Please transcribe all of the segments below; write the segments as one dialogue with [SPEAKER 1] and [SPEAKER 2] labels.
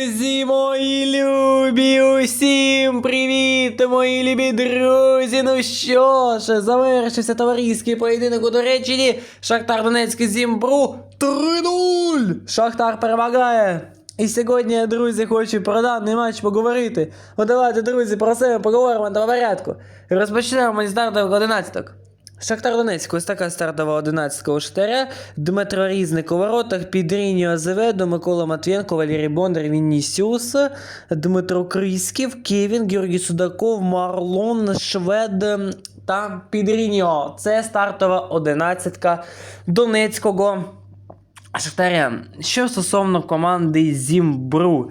[SPEAKER 1] Друзі, мої любі, усім привіт, мої любі друзі. Ну що ж, завершився товариський поєдинок у Туреччині. Шахтар Донецький Зімбру 3-0. Шахтар перемагає. І сьогодні, друзі, хочу про даний матч поговорити. От давайте, друзі, про себе поговоримо до порядку. Розпочнемо ми стартових 11. Шахтар Донецьк, ось така стартова 11 у Шахтаря. Дмитро Різник у воротах, Підріньо Азеведо, Микола Матвєнко, Валерій Бондар, Віннісіус, Дмитро Крісків, Кевін, Георгій Судаков, Марлон, Швед та Підріньо. Це стартова 11 Донецького Шахтаря. Що стосовно команди Зімбру,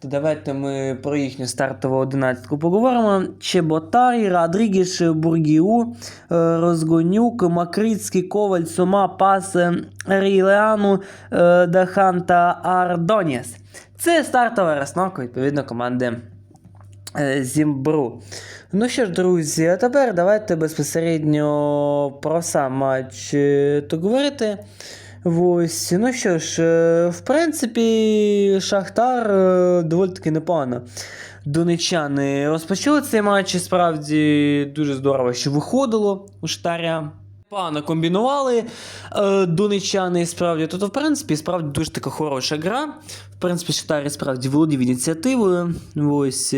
[SPEAKER 1] то давайте ми про їхню стартову одинадцятку поговоримо. Чеботарі, Родрігеш, Бургіу, е, Розгонюк, Макрицький, Коваль, Сома, Пас, Рілеану, е, Дахан та Ардоніс. Це стартова розновка, відповідно, команди е, Зімбру. Ну що ж, друзі, а тепер давайте безпосередньо про сам матч говорити. Ось, ну що ж, е, в принципі, Шахтар е, доволі таки непогано. Донечани розпочали цей матч, і справді дуже здорово, що виходило у Шахтаря. Погано комбінували е, донечани, справді. Тобто, в принципі, справді дуже така хороша гра. В принципі, Шахтар справді володів ініціативою. Ось.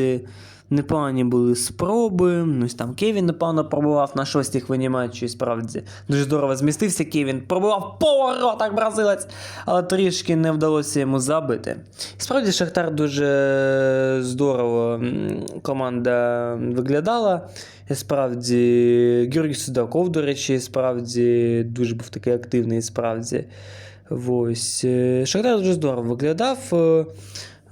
[SPEAKER 1] Непогані були спроби. Ось там Кевін непогано пробував на шостій хвилині справді дуже здорово змістився Кевін. Пробував по воротах бразилець, але трішки не вдалося йому забити. Справді Шахтар дуже здорово команда виглядала. Справді Георгій Судаков, до речі, справді дуже був такий активний, і справді. Ось. е, Шахтар дуже здорово виглядав.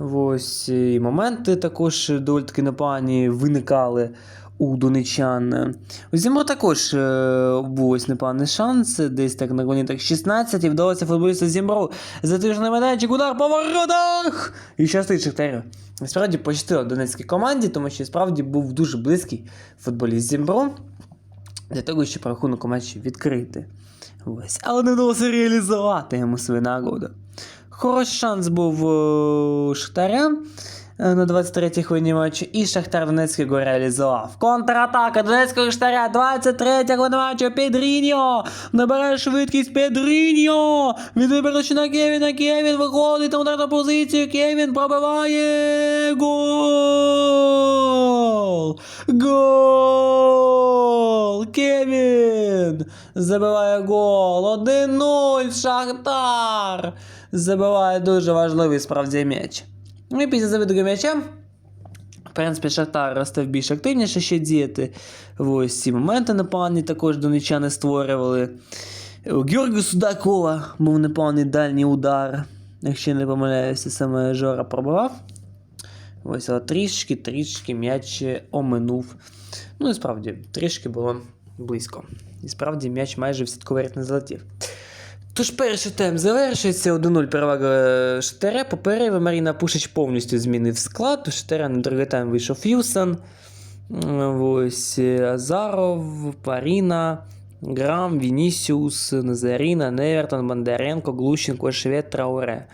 [SPEAKER 1] Е, Ось і моменти також доволі таки непогані виникали у донечан. У Зімро також е, був ось непоганий шанс, десь так на коні так 16, і вдалося футболісту Зімбру затижний майданчик, удар по воротах! І щастить Шахтарю. Справді пощастило донецькій команді, тому що справді був дуже близький футболіст Зімбро для того, щоб рахунок у матчі відкрити. Ось. Але не вдалося реалізувати йому свою нагоду. Хороший шанс був у Шахтаря е, на 23-й хвилині матчу, і Шахтар Донецький його реалізував. Контратака Донецького Шахтаря, 23-я хвилина матчу, Педріньо, набирає швидкість. Педріньо, Він вибирає на Кевіна, Кевін виходить на ударну позицію, Кевін пробиває. Гол! Гол! Кевін забиває гол, 1-0 Шахтар! Забиває дуже важливий справді м'яч. Ну і після забитого м'яча, в принципі, Шахтар став більш активніше ще діяти. Ось ці моменти непогані також донечани створювали. У Георгію Судакова був непоганий дальній удар. Якщо не помиляюся, саме Жора пробивав. Ось, але трішки, трішки м'яч оминув. Ну і справді, трішки було близько. І справді м'яч майже в сітковий не залетів. Тож перший тайм завершується 1-0 перевага Шахтаря. По перерві Маріна Пушич повністю змінив склад. У Шахтаря на другий тайм вийшов Ф'юсен. Ось е, Азаров, Паріна, Грам, Вінісіус, Назаріна, Невертон, Бондаренко, Глущенко, Швед, Трауре.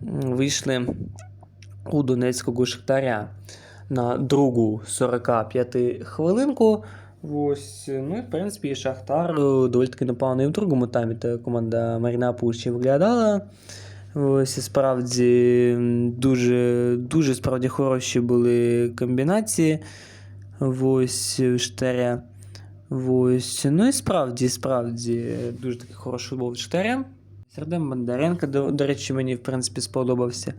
[SPEAKER 1] Вийшли у Донецького Шахтаря на другу 45 хвилинку. Ось, ну і в принципі Шахтар е, доволі таки непогано і в другому таймі та команда Маріна Пуші виглядала. Ось справді дуже, дуже справді хороші були комбінації. Ось Штаря. Ось. Ну і справді, справді, дуже такий хороший футбол від Штаря. Сердем Бондаренко, до, до речі, мені в принципі сподобався.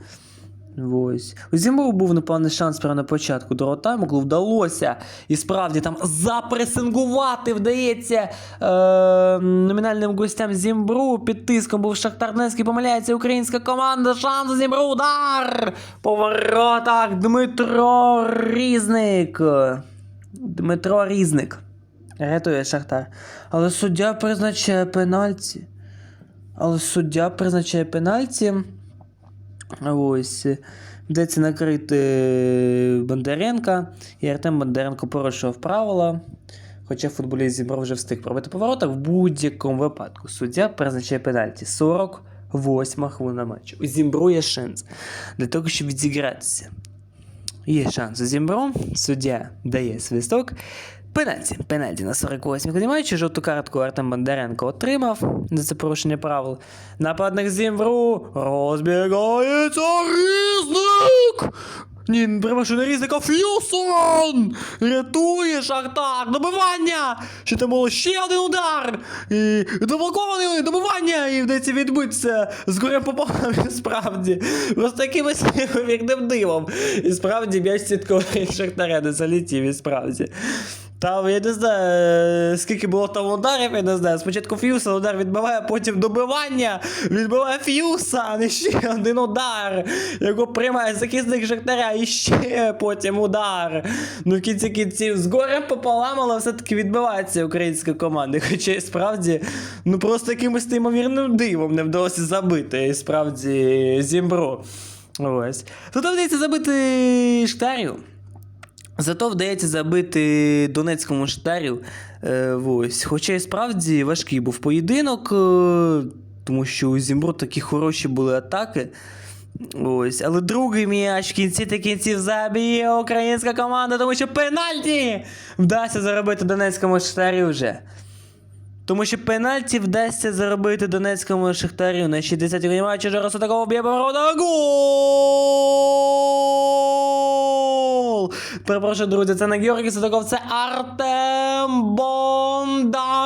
[SPEAKER 1] Ось. У Зімбру був непевний шанс прямо на початку другого тайму, коли вдалося і справді там запресингувати, вдається е, номінальним гостям Зімбру. Під тиском був Шахтар Донецький, помиляється українська команда. Шанс Зімбру, удар! По воротах Дмитро Різник. Дмитро Різник. Рятує Шахтар. Але суддя призначає пенальті. Але суддя призначає пенальті. Ось. Вдається накрити Бондаренка, і Артем Бондаренко порушував правила. Хоча футболіст зібрав вже встиг пробити поворотах, в будь-якому випадку суддя призначає пенальті 40 Восьма хвилина матчу. Зімбру є шанс для того, щоб відзігратися. Є шанс у Зімбру. Суддя дає свисток. Пенальті. Пенальті на 48 хвилині. Жовту картку Артем Бондаренко отримав за це порушення правил. Нападник Зімбру розбігається різник! Ні, не перепрошую, не різник, а Філсон! Рятує Шахтар! Добивання! Ще там було ще один удар! І заблокований добивання! І вдається відбитися з горем пополам, справді. Просто якимось неймовірним дивом. І справді м'яч сітковий Шахтаря не залетів, і справді. Там, я не знаю, скільки було там ударів, я не знаю. Спочатку Фьюса удар відбиває, потім добивання, відбиває Фьюса, і ще один удар. Його приймає захисник Шахтаря, і ще потім удар. Ну, в кінці кінців з горем пополам, але все-таки відбивається українська команда. Хоча і справді, ну просто якимось неймовірним дивом не вдалося забити. І справді Зімбро. Ось. Тут вдається забити Шахтарю. Зато вдається забити Донецькому Шахтарю. Е, ось. Хоча і справді важкий був поєдинок, е, тому що у Зімбру такі хороші були атаки. Ось. Але другий м'яч в кінці та кінців заб'є українська команда, тому що пенальті вдасться заробити Донецькому Шахтарю вже. Тому що пенальті вдасться заробити Донецькому Шахтарю на 60-й матчі. Зараз такого б'є. Гол! Перепрошую, друзі, це не Георгій Сидоков, це Артем Бондаренко!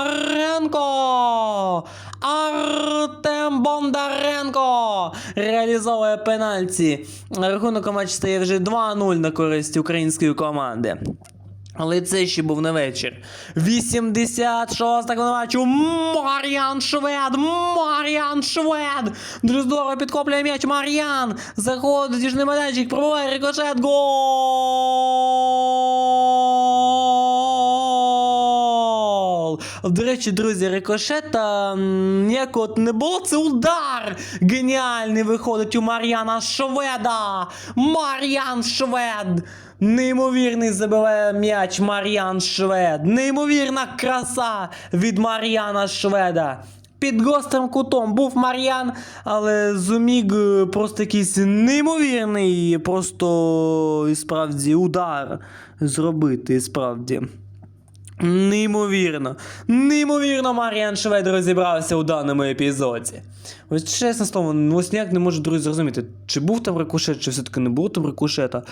[SPEAKER 1] Артем Бондаренко реалізовує пенальті. Рахунок матч стає вже 2-0 на користь української команди. Але це ще був не вечір. 86-та хвилина. Мар'ян Швед! Мар'ян Швед! Дуже здорово підкоплює м'яч Мар'ян! Заходить діжний майданчик, пробиває рикошет. Гол! До речі, друзі, рикошета ніякого не було. Це удар! Геніальний виходить у Мар'яна Шведа! Мар'ян Швед! Неймовірний забиває м'яч Мар'ян Швед. Неймовірна краса від Мар'яна Шведа. Під гострим кутом був Мар'ян, але зуміг е, просто якийсь неймовірний, просто і справді удар зробити, справді. Неймовірно, неймовірно, Маріан Швед розібрався у даному епізоді. Ось чесно слово, ну, ось ніяк не можу друзі зрозуміти, чи був там рикошет, чи все-таки не було там рикошета.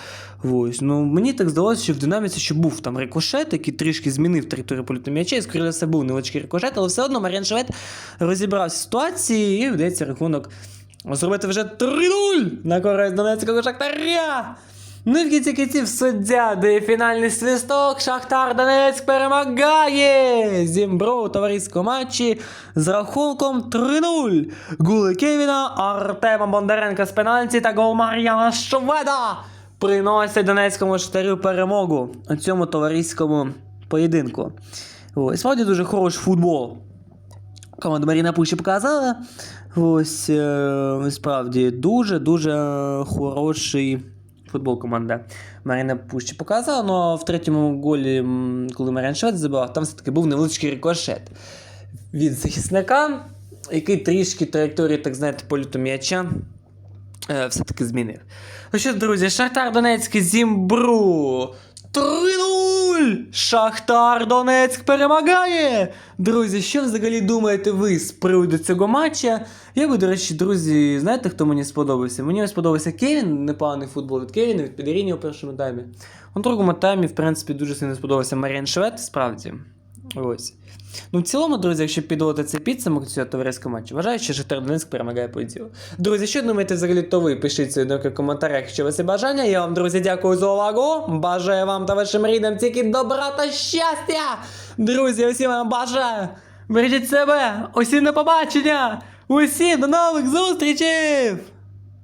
[SPEAKER 1] Ось. Ну, мені так здалося, що в динаміці що був там рикошет, який трішки змінив територію польоту м'яча, і скоріше все був невеличкий рикошет, але все одно Маріан Швед розібрався в ситуації і вдається рахунок зробити вже 3-0 на користь Донецького Шахтаря. Ну і в кінці кінців суддя дає фінальний свисток. Шахтар Донецьк перемагає Зімбро у товариському матчі з рахунком 3-0. Гули Кевіна, Артема Бондаренка з пенальті та гол Мар'яна Шведа приносять Донецькому Шахтарю перемогу у цьому товариському поєдинку. Ось, справді дуже хороший футбол. Команда Маріна Пущі показала. Ось е, справді дуже-дуже хороший футбол команда Маріна Пущі показала. Ну, в третьому голі, коли Маріан Швед забивав, там все-таки був невеличкий рикошет від захисника, який трішки траєкторію, так знаєте, польоту м'яча е, все-таки змінив. Ну що, друзі, Шартар Донецький Зімбру. 3-0! Шахтар Донецьк перемагає! Друзі, що взагалі думаєте ви з приводу цього матча? Я би, до речі, друзі, знаєте, хто мені сподобався? Мені сподобався Кевін, непоганий футбол від Кевіна, від Підеріні у першому таймі. У другому таймі, в принципі, дуже сильно сподобався Маріан Швед, справді. Ось. Ну, в цілому, друзі, якщо підводити цей підсумок цього товариського матчу, вважаю, що Шахтар Донецьк перемагає по. Друзі, що думаєте взагалі, то ви пишіть свої думки в коментарях, якщо вас є бажання. Я вам, друзі, дякую за увагу. Бажаю вам та вашим рідним тільки добра та щастя. Друзі, усім вам бажаю. Бережіть себе, усім до побачення! Усім до нових зустрічей!